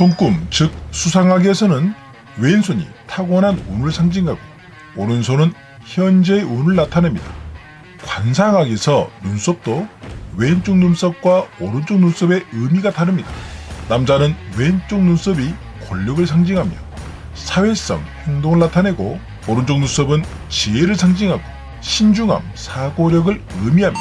손금, 즉 수상하게에서는 왼손이 타고난 운을 상징하고 오른손은 현재의 운을 나타냅니다. 관상학에서 눈썹도 왼쪽 눈썹과 오른쪽 눈썹의 의미가 다릅니다. 남자는 왼쪽 눈썹이 권력을 상징하며 사회성, 행동을 나타내고 오른쪽 눈썹은 지혜를 상징하고 신중함, 사고력을 의미합니다.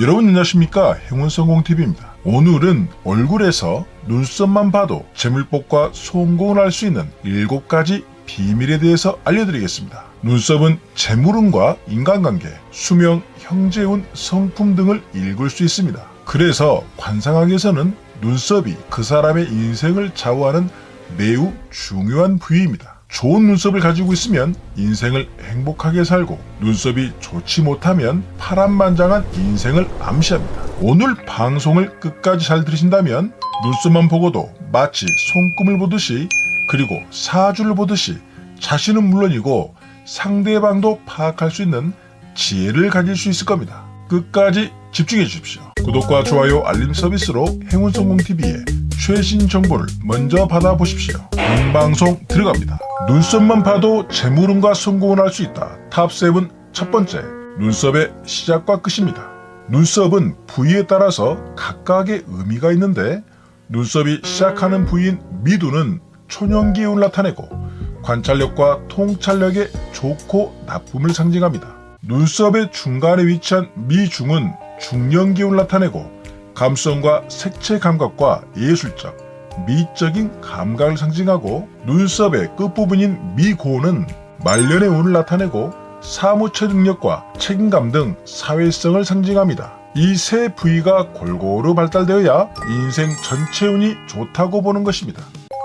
여러분 안녕하십니까 행운성공TV입니다. 오늘은 얼굴에서 눈썹만 봐도 재물복과 성공을 할 수 있는 7가지 비밀에 대해서 알려드리겠습니다. 눈썹은 재물운과 인간관계, 수명, 형제운, 성품 등을 읽을 수 있습니다. 그래서 관상학에서는 눈썹이 그 사람의 인생을 좌우하는 매우 중요한 부위입니다. 좋은 눈썹을 가지고 있으면 인생을 행복하게 살고 눈썹이 좋지 못하면 파란만장한 인생을 암시합니다. 오늘 방송을 끝까지 잘 들으신다면 눈썹만 보고도 마치 손금을 보듯이 그리고 사주를 보듯이 자신은 물론이고 상대방도 파악할 수 있는 지혜를 가질 수 있을 겁니다. 끝까지 집중해 주십시오. 구독과 좋아요, 알림 서비스로 행운성공TV의 최신 정보를 먼저 받아보십시오. 본방송 들어갑니다. 눈썹만 봐도 재물운과 성공을 할 수 있다. 탑7 첫 번째, 눈썹의 시작과 끝입니다. 눈썹은 부위에 따라서 각각의 의미가 있는데 눈썹이 시작하는 부위인 미두는 초년기운을 나타내고 관찰력과 통찰력의 좋고 나쁨을 상징합니다. 눈썹의 중간에 위치한 미중은 중년기운을 나타내고 감성과 색채 감각과 예술적, 미적인 감각을 상징하고 눈썹의 끝부분인 미고는 말년의 운을 나타내고 사무처 능력과 책임감 등 사회성을 상징합니다. 이 세 부위가 골고루 발달되어야 인생 전체 운이 좋다고 보는 것입니다.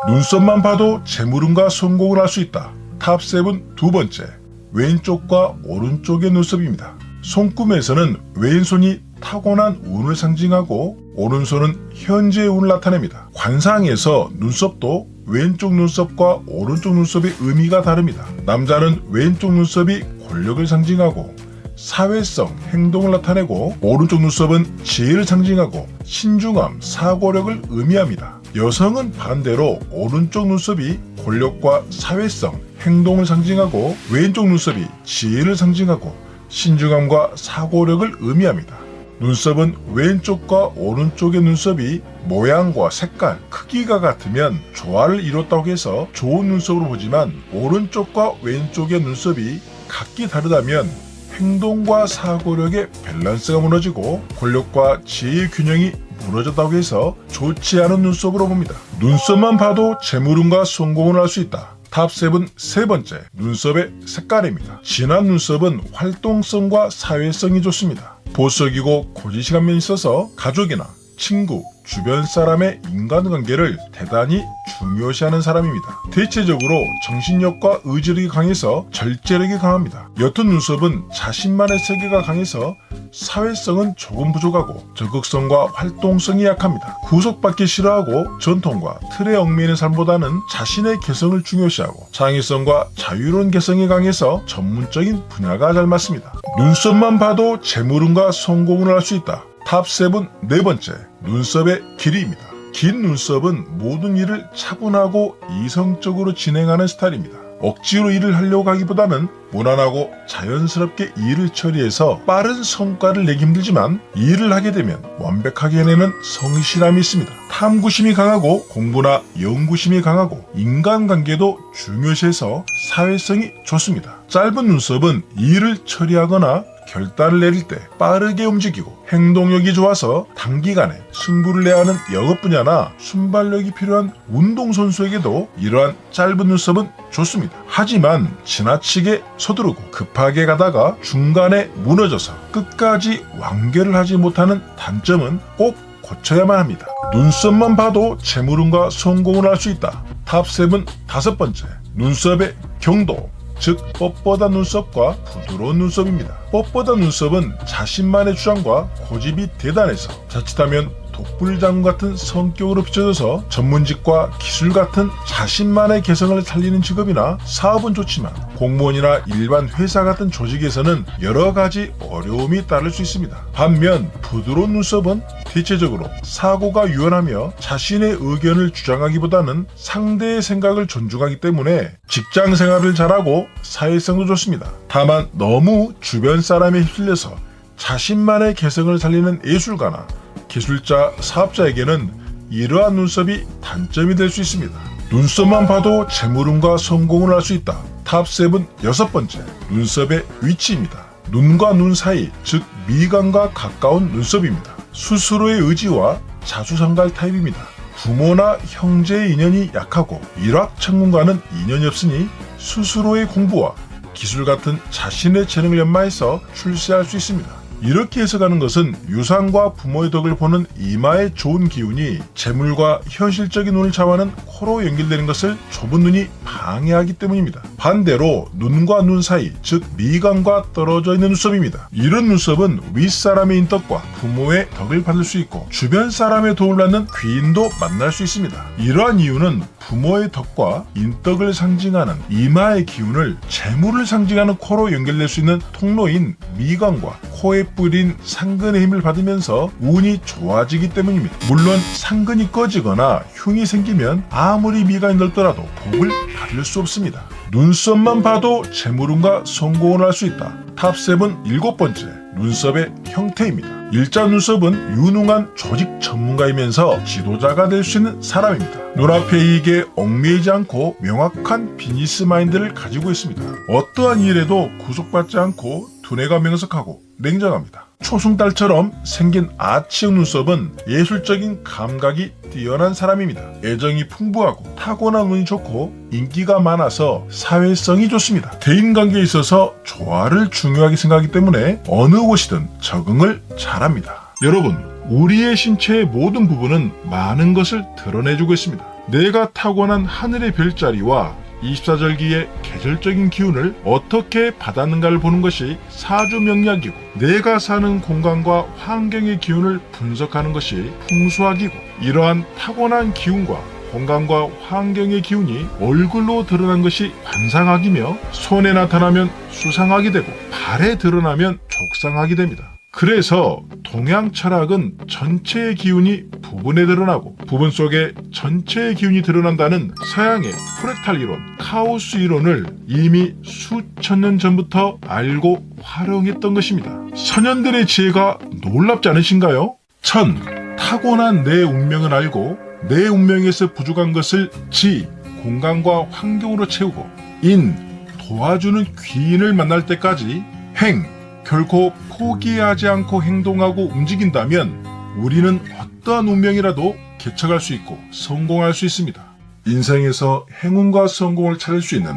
눈썹만 봐도 재물운과 성공을 할 수 있다. 탑7 두 번째, 왼쪽과 오른쪽의 눈썹입니다. 손금에서는 왼손이 타고난 운을 상징하고 오른손은 현재의 운을 나타냅니다. 관상에서 눈썹도 왼쪽 눈썹과 오른쪽 눈썹의 의미가 다릅니다. 남자는 왼쪽 눈썹이 권력을 상징하고 사회성, 행동을 나타내고 오른쪽 눈썹은 지혜를 상징하고 신중함, 사고력을 의미합니다. 여성은 반대로 오른쪽 눈썹이 권력과 사회성, 행동을 상징하고 왼쪽 눈썹이 지혜를 상징하고 신중함과 사고력을 의미합니다. 눈썹은 왼쪽과 오른쪽의 눈썹이 모양과 색깔, 크기가 같으면 조화를 이뤘다고 해서 좋은 눈썹으로 보지만 오른쪽과 왼쪽의 눈썹이 각기 다르다면 행동과 사고력의 밸런스가 무너지고 권력과 지혜의 균형이 무너졌다고 해서 좋지 않은 눈썹으로 봅니다. 눈썹만 봐도 재물운과 성공을 할 수 있다. 탑7 세 번째, 눈썹의 색깔입니다. 진한 눈썹은 활동성과 사회성이 좋습니다. 보석이고 고지식한 면이 있어서 가족이나 친구, 주변 사람의 인간관계를 대단히 중요시하는 사람입니다. 대체적으로 정신력과 의지력이 강해서 절제력이 강합니다. 옅은 눈썹은 자신만의 세계가 강해서 사회성은 조금 부족하고 적극성과 활동성이 약합니다. 구속받기 싫어하고 전통과 틀에 얽매이는 삶보다는 자신의 개성을 중요시하고 창의성과 자유로운 개성이 강해서 전문적인 분야가 잘 맞습니다. 눈썹만 봐도 재물운과 성공을 할 수 있다. 탑7 네 번째, 눈썹의 길이입니다. 긴 눈썹은 모든 일을 차분하고 이성적으로 진행하는 스타일입니다. 억지로 일을 하려고 하기보다는 무난하고 자연스럽게 일을 처리해서 빠른 성과를 내기 힘들지만 일을 하게 되면 완벽하게 해내는 성실함이 있습니다. 탐구심이 강하고 공부나 연구심이 강하고 인간관계도 중요시해서 사회성이 좋습니다. 짧은 눈썹은 일을 처리하거나 결단을 내릴 때 빠르게 움직이고 행동력이 좋아서 단기간에 승부를 내야 하는 영업 분야나 순발력이 필요한 운동선수에게도 이러한 짧은 눈썹은 좋습니다. 하지만 지나치게 서두르고 급하게 가다가 중간에 무너져서 끝까지 완결을 하지 못하는 단점은 꼭 고쳐야만 합니다. 눈썹만 봐도 재물운과 성공을 할 수 있다. 탑7 다섯 번째, 눈썹의 경도. 즉 뻣뻣한 눈썹과 부드러운 눈썹입니다. 뻣뻣한 눈썹은 자신만의 주장과 고집이 대단해서 자칫하면 독불장군 같은 성격으로 비춰져서 전문직과 기술 같은 자신만의 개성을 살리는 직업이나 사업은 좋지만 공무원이나 일반 회사 같은 조직에서는 여러 가지 어려움이 따를 수 있습니다. 반면 부드러운 눈썹은 대체적으로 사고가 유연하며 자신의 의견을 주장하기보다는 상대의 생각을 존중하기 때문에 직장 생활을 잘하고 사회성도 좋습니다. 다만 너무 주변 사람에 휩쓸려서 자신만의 개성을 살리는 예술가나 기술자, 사업자에게는 이러한 눈썹이 단점이 될 수 있습니다. 눈썹만 봐도 재물운과 성공을 할 수 있다. 탑7 여섯 번째, 눈썹의 위치입니다. 눈과 눈 사이, 즉 미간과 가까운 눈썹입니다. 스스로의 의지와 자수성갈 타입입니다. 부모나 형제의 인연이 약하고 일확천금과는 인연이 없으니 스스로의 공부와 기술 같은 자신의 재능을 연마해서 출세할 수 있습니다. 이렇게 해석하는 것은 유산과 부모의 덕을 보는 이마의 좋은 기운이 재물과 현실적인 눈을 자화하는 코로 연결되는 것을 좁은 눈이 방해하기 때문입니다. 반대로 눈과 눈 사이, 즉 미간과 떨어져 있는 눈썹입니다. 이런 눈썹은 윗사람의 인덕과 부모의 덕을 받을 수 있고 주변 사람의 도움을 받는 귀인도 만날 수 있습니다. 이러한 이유는 부모의 덕과 인덕을 상징하는 이마의 기운을 재물을 상징하는 코로 연결될 수 있는 통로인 미간과 코에 뿌린 상근의 힘을 받으면서 운이 좋아지기 때문입니다. 물론 상근이 꺼지거나 흉이 생기면 아무리 미간이 넓더라도 복을 받을 수 없습니다. 눈썹만 봐도 재물운과 성공을 할 수 있다. 탑7 일곱 번째 눈썹의 형태입니다. 일자 눈썹은 유능한 조직 전문가이면서 지도자가 될 수 있는 사람입니다. 눈앞의 이익에 얽매이지 않고 명확한 비즈니스 마인드를 가지고 있습니다. 어떠한 일에도 구속받지 않고 두뇌가 명석하고 냉정합니다. 초승달처럼 생긴 아치형 눈썹은 예술적인 감각이 뛰어난 사람입니다. 애정이 풍부하고 타고난 운이 좋고 인기가 많아서 사회성이 좋습니다. 대인관계에 있어서 조화를 중요하게 생각하기 때문에 어느 곳이든 적응을 잘합니다. 여러분, 우리의 신체의 모든 부분은 많은 것을 드러내주고 있습니다. 내가 타고난 하늘의 별자리와 24절기의 계절적인 기운을 어떻게 받았는가를 보는 것이 사주 명리학이고 내가 사는 공간과 환경의 기운을 분석하는 것이 풍수학이고 이러한 타고난 기운과 공간과 환경의 기운이 얼굴로 드러난 것이 관상학이며 손에 나타나면 수상학이 되고 발에 드러나면 족상학이 됩니다. 그래서 동양 철학은 전체의 기운이 부분에 드러나고 부분 속에 전체의 기운이 드러난다는 서양의 프렉탈 이론, 카오스 이론을 이미 수천 년 전부터 알고 활용했던 것입니다. 선현들의 지혜가 놀랍지 않으신가요? 천, 타고난 내 운명을 알고 내 운명에서 부족한 것을 지, 공간과 환경으로 채우고 인, 도와주는 귀인을 만날 때까지 행, 결코 포기하지 않고 행동하고 움직인다면 우리는 어떠한 운명이라도 개척할 수 있고 성공할 수 있습니다. 인생에서 행운과 성공을 찾을 수 있는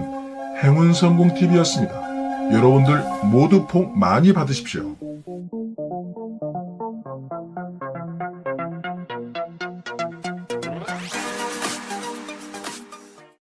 행운 성공 TV였습니다. 여러분들 모두 복 많이 받으십시오.